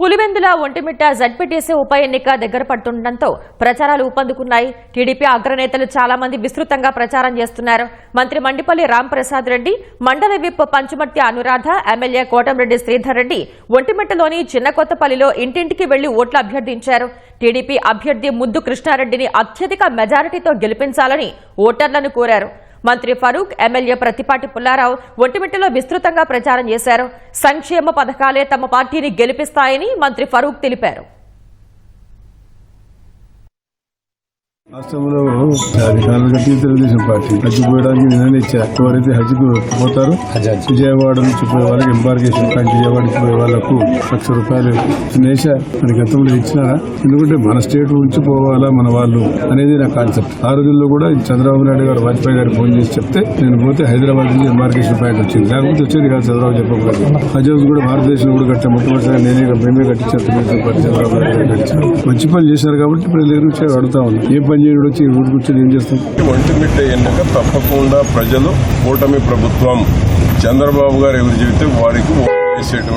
Pulivendula Vontimitta ZPTC ఉప ఎన్నిక దగ్గర పడుతుండటంతో ప్రచారాలు ఊపందుకున్నాయి. టీడీపీ అగ్రనేతలు చాలా మంది విస్తృతంగా ప్రచారం చేస్తున్నారు. మంత్రి మండిపల్లి రాంప్రసాద్ రెడ్డి మండల విప్ పంచమర్తి అనురాధ ఎమ్మెల్యే కోటంరెడ్డి శ్రీధర్ రెడ్డి ఒంటిమిట్టలోని చిన్న కొత్తపల్లిలో ఇంటింటికి వెళ్ళి ఓట్లు అభ్యర్థించారు. టీడీపీ అభ్యర్థి ముద్దు కృష్ణారెడ్డిని అత్యధిక మెజారిటీతో గెలిపించాలని ఓటర్లను కోరారు. మంత్రి ఫరూక్ ఎమ్మెల్యే ప్రతిపాటి పుల్లారావు ఒంటిమిట్టలో విస్తృతంగా ప్రచారం చేశారు. సంక్షేమ పథకాలే తమ పార్టీని గెలిపిస్తాయని మంత్రి ఫరూక్ తెలిపారు. రాష్ట్రంలో గట్టి తెలుగుదేశం పార్టీ. హజ్ పోయడానికి నిన్న ఇచ్చారు. ఎవరైతే హజ్కు పోతారో విజయవాడ నుంచి పోయే వాళ్ళకి ఎంబార్కేషన్ పాయింట్ విజయవాడ నుంచి పోయే వాళ్ళకు లక్ష రూపాయలు నేషా మన గతంలో ఇచ్చినారా? ఎందుకంటే మన స్టేట్ నుంచి పోవాలా మన వాళ్ళు అనేది నా కాన్సెప్ట్ ఆ రోజుల్లో కూడా చంద్రబాబు నాయుడు గారు వాజ్పేయి గారు ఫోన్ చేసి చెప్తే నేను పోతే హైదరాబాద్ నుంచి ఎంబార్కేషన్ పాయింట్ వచ్చింది. లేకపోతే వచ్చేది కాదు చంద్రబాబు చెప్పకూడదు హజ్ హౌస్ కూడా భారతదేశంలో కూడా కట్టే మొట్టమొదటిసారి నేనే మేమే కట్టించాను పార్టీ చంద్రబాబు నాయుడు గారు కట్టించారు. మంచి పని చేశారు కాబట్టి ఇప్పుడు నుంచి అడుగుతా ఉన్నాం. ఏ పని చేయడం వచ్చి ఊరు కూర్చొని ఏం చేస్తాం? ఒంటిమిట్ట ఎన్నిక తప్పకుండా ప్రజలు కూటమి ప్రభుత్వం చంద్రబాబు గారు ఎవరు చెబితే వారికి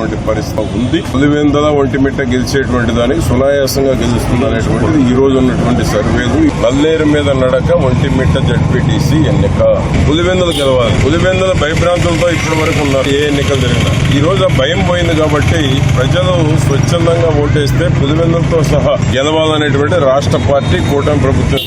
ఓటు పరిస్థితి ఉంది. పులివెందల ఒంటిమిట్ట గెలిచేటువంటి దానికి సునాయాసంగా గెలుస్తుందనేటువంటిది ఈ రోజు ఉన్నటువంటి సర్వేలు పల్లేరు మీద నడక ఒంటిమిట్ట జడ్పీటీసీ ఎన్నిక. పులివెందలు గెలవాలి. పులివెందల భయభ్రాంతులతో ఇప్పటి వరకు ఉన్నారు. ఏ ఎన్నికలు జరిగినా. ఈ రోజు ఆ భయం పోయింది కాబట్టి ప్రజలు స్వచ్ఛందంగా ఓటేస్తే పులివెందులతో సహా గెలవాలనేటువంటి రాష్ట్ర పార్టీ కూటమి ప్రభుత్వం